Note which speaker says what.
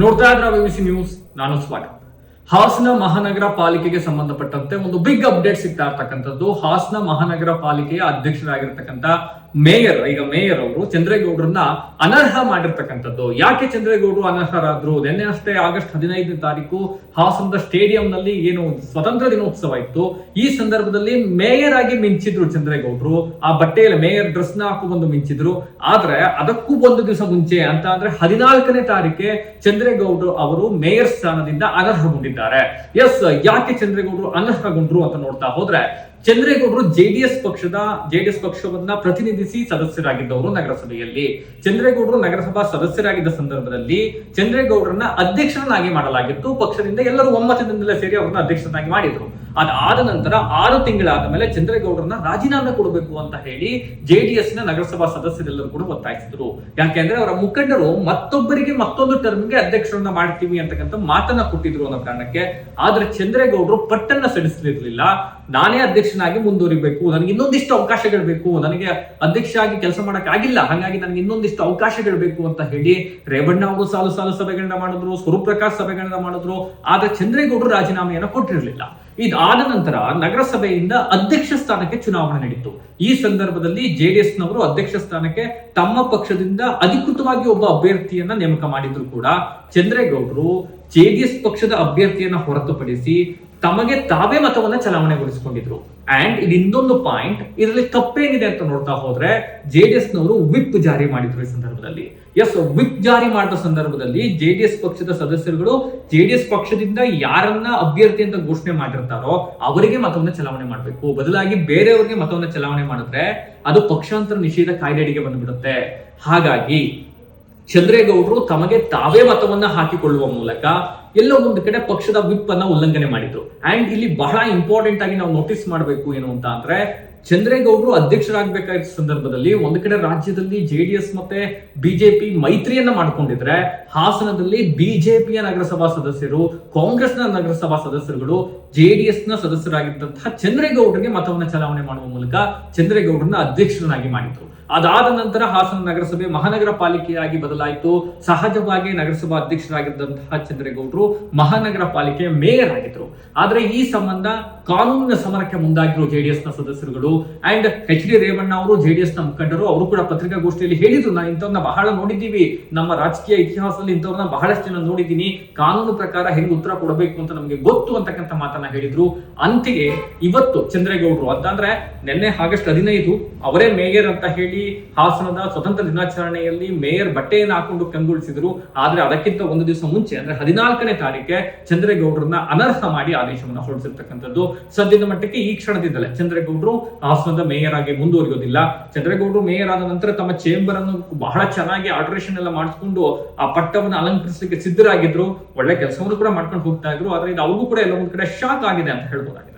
Speaker 1: ನೋಡ್ತಾ ಇದ್ರ C news, ನಾನು ಸ್ವಾಗತ. ಹಾಸನ ಮಹಾನಗರ ಪಾಲಿಕೆಗೆ ಸಂಬಂಧಪಟ್ಟಂತೆ ಒಂದು ಬಿಗ್ ಅಪ್ಡೇಟ್ ಸಿಗ್ತಾ ಇರ್ತಕ್ಕಂಥದ್ದು. ಹಾಸನ ಮಹಾನಗರ ಪಾಲಿಕೆಯ ಅಧ್ಯಕ್ಷರಾಗಿರ್ತಕ್ಕಂಥ ಮೇಯರ್, ಈಗ ಮೇಯರ್ ಅವರು ಚಂದ್ರೇಗೌಡರನ್ನ ಅನರ್ಹ ಮಾಡಿರ್ತಕ್ಕಂಥದ್ದು. ಯಾಕೆ ಚಂದ್ರೇಗೌಡರು ಅನರ್ಹರಾದ್ರು? ನಿನ್ನೆ ಅಷ್ಟೇ ಆಗಸ್ಟ್ ಹದಿನೈದನೇ ತಾರೀಕು ಹಾಸನದ ಸ್ಟೇಡಿಯಂನಲ್ಲಿ ಏನು ಸ್ವತಂತ್ರ ದಿನೋತ್ಸವ ಇತ್ತು. ಈ ಸಂದರ್ಭದಲ್ಲಿ ಮೇಯರ್ ಆಗಿ ಮಿಂಚಿದ್ರು ಚಂದ್ರೇಗೌಡರು. ಆ ಬಟ್ಟೆಯಲ್ಲಿ ಮೇಯರ್ ಡ್ರೆಸ್ನ ಹಾಕು ಬಂದು ಮಿಂಚಿದ್ರು. ಆದ್ರೆ ಅದಕ್ಕೂ ಒಂದು ದಿವಸ ಮುಂಚೆ ಅಂತ ಅಂದ್ರೆ ಹದಿನಾಲ್ಕನೇ ತಾರೀಕೆ ಚಂದ್ರೇಗೌಡರು ಅವರು ಮೇಯರ್ ಸ್ಥಾನದಿಂದ ಅನರ್ಹಗೊಂಡಿದ್ದಾರೆ. ಎಸ್, ಯಾಕೆ ಚಂದ್ರೇಗೌಡರು ಅನರ್ಹಗೊಂಡ್ರು ಅಂತ ನೋಡ್ತಾ ಹೋದ್ರೆ ಚಂದ್ರೇಗೌಡರು ಜೆಡಿಎಸ್ ಪಕ್ಷದ, ಜೆಡಿಎಸ್ ಪಕ್ಷವನ್ನ ಪ್ರತಿನಿಧಿಸಿ ಸದಸ್ಯರಾಗಿದ್ದವರು ನಗರಸಭೆಯಲ್ಲಿ. ಚಂದ್ರೇಗೌಡರು ನಗರಸಭಾ ಸದಸ್ಯರಾಗಿದ್ದ ಸಂದರ್ಭದಲ್ಲಿ ಚಂದ್ರೇಗೌಡರನ್ನ ಅಧ್ಯಕ್ಷರನ್ನಾಗಿ ಮಾಡಲಾಗಿತ್ತು. ಪಕ್ಷದಿಂದ ಎಲ್ಲರೂ ಒಮ್ಮತದಿಂದಲೇ ಸೇರಿ ಅವರನ್ನ ಅಧ್ಯಕ್ಷರನ್ನಾಗಿ ಮಾಡಿದ್ರು. ಅದಾದ ನಂತರ ಆರು ತಿಂಗಳಾದ ಮೇಲೆ ಚಂದ್ರೇಗೌಡರನ್ನ ರಾಜೀನಾಮೆ ಕೊಡಬೇಕು ಅಂತ ಹೇಳಿ ಜೆಡಿಎಸ್ನ ನಗರಸಭಾ ಸದಸ್ಯರೆಲ್ಲರೂ ಕೂಡ ಒತ್ತಾಯಿಸಿದ್ರು. ಯಾಕೆಂದ್ರೆ ಅವರ ಮುಖಂಡರು ಮತ್ತೊಬ್ಬರಿಗೆ ಮತ್ತೊಂದು ಟರ್ಮ್ಗೆ ಅಧ್ಯಕ್ಷರನ್ನ ಮಾಡ್ತೀವಿ ಅಂತಕ್ಕಂಥ ಮಾತನ್ನ ಕೊಟ್ಟಿದ್ರು ಅನ್ನೋ ಕಾರಣಕ್ಕೆ ಆದ್ರೆ ಚಂದ್ರೇಗೌಡರು ಪಟ್ಟನ್ನ ಸಡಿಸಲಿರ್ಲಿಲ್ಲ ನಾನೇ ಅಧ್ಯಕ್ಷನಾಗಿ ಮುಂದುವರಿಬೇಕು, ನನಗೆ ಇನ್ನೊಂದಿಷ್ಟು ಅವಕಾಶಗಳು ಬೇಕು, ನನಗೆ ಅಧ್ಯಕ್ಷ ಆಗಿ ಕೆಲಸ ಮಾಡಕ್ ಆಗಿಲ್ಲ ಹಾಗಾಗಿ ನನಗೆ ಇನ್ನೊಂದಿಷ್ಟು ಅವಕಾಶಗಳು ಬೇಕು ಅಂತ ಹೇಳಿ ರೇವಣ್ಣ ಅವರು ಸಾಲು ಸಾಲು ಸಭೆಗಳನ್ನ ಮಾಡಿದ್ರು ಸ್ವರೂಪ್ರಕಾಶ್ ಸಭೆಗಳನ್ನ ಮಾಡಿದ್ರು, ಆದ್ರೆ ಚಂದ್ರೇಗೌಡರು ರಾಜೀನಾಮೆಯನ್ನ ಕೊಟ್ಟಿರಲಿಲ್ಲ. ಇದಾದ ನಂತರ ನಗರಸಭೆಯಿಂದ ಅಧ್ಯಕ್ಷ ಸ್ಥಾನಕ್ಕೆ ಚುನಾವಣೆ ನಡೆಯಿತು ಈ ಸಂದರ್ಭದಲ್ಲಿ ಜೆಡಿಎಸ್ ನವರು ಅಧ್ಯಕ್ಷ ಸ್ಥಾನಕ್ಕೆ ತಮ್ಮ ಪಕ್ಷದಿಂದ ಅಧಿಕೃತವಾಗಿ ಒಬ್ಬ ಅಭ್ಯರ್ಥಿಯನ್ನ ನೇಮಕ ಮಾಡಿದ್ರು ಕೂಡ. ಚಂದ್ರೇಗೌಡರು ಜೆಡಿಎಸ್ ಪಕ್ಷದ ಅಭ್ಯರ್ಥಿಯನ್ನ ಹೊರತುಪಡಿಸಿ ತಮಗೆ ತಾವೇ ಮತವನ್ನ ಚಲಾವಣೆಗೊಳಿಸಿಕೊಂಡಿದ್ರು. ಅಂಡ್ ಇದು ಇನ್ನೊಂದು ಪಾಯಿಂಟ್ ಇದರಲ್ಲಿ ತಪ್ಪೇನಿದೆ ಅಂತ ನೋಡ್ತಾ ಹೋದ್ರೆ ಜೆಡಿಎಸ್ ನವರು ವಿಪ್ ಜಾರಿ ಮಾಡಿದ್ರು ಈ ಸಂದರ್ಭದಲ್ಲಿ. ಎಸ್ ವಿಪ್ ಜಾರಿ ಮಾಡಿದ ಸಂದರ್ಭದಲ್ಲಿ ಜೆಡಿಎಸ್ ಪಕ್ಷದ ಸದಸ್ಯರುಗಳು ಜೆಡಿಎಸ್ ಪಕ್ಷದಿಂದ ಯಾರನ್ನ ಅಭ್ಯರ್ಥಿ ಅಂತ ಘೋಷಣೆ ಮಾಡಿರ್ತಾರೋ ಅವರಿಗೆ ಮತವನ್ನ ಚಲಾವಣೆ ಮಾಡಬೇಕು. ಬದಲಾಗಿ ಬೇರೆಯವರಿಗೆ ಮತವನ್ನ ಚಲಾವಣೆ ಮಾಡಿದ್ರೆ ಅದು ಪಕ್ಷಾಂತರ ನಿಷೇಧ ಕಾಯ್ದೆಡಿಗೆ ಬಂದ್ಬಿಡುತ್ತೆ. ಹಾಗಾಗಿ ಚಂದ್ರೇಗೌಡರು ತಮಗೆ ತಾವೇ ಮತವನ್ನ ಹಾಕಿಕೊಳ್ಳುವ ಮೂಲಕ ಎಲ್ಲೋ ಒಂದು ಕಡೆ ಪಕ್ಷದ ವಿಪ್ ಅನ್ನ ಉಲ್ಲಂಘನೆ ಮಾಡಿದ್ರು. ಅಂಡ್ ಇಲ್ಲಿ ಬಹಳ ಇಂಪಾರ್ಟೆಂಟ್ ಆಗಿ ನಾವು ನೋಟಿಸ್ ಮಾಡಬೇಕು ಏನು ಅಂತ ಅಂದ್ರೆ ಚಂದ್ರೇಗೌಡರು ಅಧ್ಯಕ್ಷರಾಗಬೇಕಾದ ಸಂದರ್ಭದಲ್ಲಿ ಒಂದು ಕಡೆ ರಾಜ್ಯದಲ್ಲಿ ಜೆಡಿಎಸ್ ಮತ್ತೆ ಬಿಜೆಪಿ ಮೈತ್ರಿಯನ್ನ ಮಾಡ್ಕೊಂಡಿದ್ರೆ ಹಾಸನದಲ್ಲಿ ಬಿಜೆಪಿಯ ನಗರಸಭಾ ಸದಸ್ಯರು, ಕಾಂಗ್ರೆಸ್ನ ನಗರಸಭಾ ಸದಸ್ಯರುಗಳು ಜೆಡಿಎಸ್ನ ಸದಸ್ಯರಾಗಿದ್ದಂತಹ ಚಂದ್ರೇಗೌಡರಿಗೆ ಮತವನ್ನು ಚಲಾವಣೆ ಮಾಡುವ ಮೂಲಕ ಚಂದ್ರೇಗೌಡರನ್ನ ಅಧ್ಯಕ್ಷರನ್ನಾಗಿ ಮಾಡಿದ್ರು. ಅದಾದ ನಂತರ ಹಾಸನ ನಗರಸಭೆ ಮಹಾನಗರ ಪಾಲಿಕೆಯಾಗಿ ಬದಲಾಯಿತು. ಸಹಜವಾಗಿ ನಗರಸಭಾ ಅಧ್ಯಕ್ಷರಾಗಿದ್ದಂತಹ ಚಂದ್ರೇಗೌಡರು ಮಹಾನಗರ ಪಾಲಿಕೆ ಮೇಯರ್ ಆಗಿದ್ರು. ಆದ್ರೆ ಈ ಸಂಬಂಧ ಕಾನೂನಿನ ಸಮರಕ್ಕೆ ಮುಂದಾಗಿರೋ ಜೆಡಿಎಸ್ನ ಸದಸ್ಯರುಗಳು ಅಂಡ್ ಎಚ್ ಡಿ ರೇವಣ್ಣ ಅವರು, ಜೆಡಿಎಸ್ನ ಮುಖಂಡರು ಅವರು ಕೂಡ ಪತ್ರಿಕಾಗೋಷ್ಠಿಯಲ್ಲಿ ಹೇಳಿದ್ರು. ನಾ ಇಂಥವ್ರನ್ನ ಬಹಳ ನೋಡಿದ್ದೀವಿ. ನಮ್ಮ ರಾಜಕೀಯ ಇತಿಹಾಸದಲ್ಲಿ ಇಂಥವ್ರನ್ನ ಬಹಳಷ್ಟು ಜನ ನೋಡಿದ್ದೀನಿ. ಕಾನೂನು ಪ್ರಕಾರ ಹೆಂಗೆ ಉತ್ತರ ಕೊಡಬೇಕು ಅಂತ ನಮಗೆ ಗೊತ್ತು ಅಂತಕ್ಕಂಥ ಮಾತನ್ನ ಹೇಳಿದ್ರು. ಅಂತಿಗೆ ಇವತ್ತು ಚಂದ್ರೇಗೌಡರು ಅಂತಂದ್ರೆ ನಿನ್ನೆ ಆಗಸ್ಟ್ ಹದಿನೈದು ಅವರೇ ಮೇಯರ್ ಅಂತ ಹೇಳಿ ಹಾಸನದ ಸ್ವತಂತ್ರ ದಿನಾಚರಣೆಯಲ್ಲಿ ಮೇಯರ್ ಬಟ್ಟೆಯನ್ನು ಹಾಕೊಂಡು ಕಂಗೊಳಿಸಿದ್ರು. ಆದ್ರೆ ಅದಕ್ಕಿಂತ ಒಂದು ದಿವಸ ಮುಂಚೆ, ಅಂದ್ರೆ ಹದಿನಾಲ್ಕನೇ ತಾರೀಕೆ ಚಂದ್ರೇಗೌಡರನ್ನ ಅನರ್ಹ ಮಾಡಿ ಆದೇಶವನ್ನು ಹೊರಡಿಸಿರ್ತಕ್ಕಂಥದ್ದು. ಸದ್ಯದ ಮಟ್ಟಕ್ಕೆ ಈ ಕ್ಷಣದಿಂದಲೇ ಚಂದ್ರೇಗೌಡರು ಹಾಸನದ ಮೇಯರ್ ಆಗಿ ಮುಂದುವರಿಯೋದಿಲ್ಲ. ಚಂದ್ರೇಗೌಡರು ಮೇಯರ್ ಆದ ನಂತರ ತಮ್ಮ ಚೇಂಬರ್ ಅನ್ನು ಬಹಳ ಚೆನ್ನಾಗಿ ಆಲ್ಟ್ರೇಷನ್ ಎಲ್ಲ ಮಾಡಿಸ್ಕೊಂಡು ಆ ಪಟ್ಟವನ್ನು ಅಲಂಕರಿಸಲಿಕ್ಕೆ ಸಿದ್ಧರಾಗಿದ್ರು. ಒಳ್ಳೆ ಕೆಲಸವನ್ನು ಕೂಡ ಮಾಡ್ಕೊಂಡು ಹೋಗ್ತಾ ಇದ್ರು. ಆದ್ರೆ ಇದು ಅವ್ರಿಗೂ ಕೂಡ ಎಲ್ಲ ಒಂದ್ ಕಡೆ ಶಾಕ್ ಆಗಿದೆ ಅಂತ ಹೇಳ್ಬೋದಾಗಿದೆ.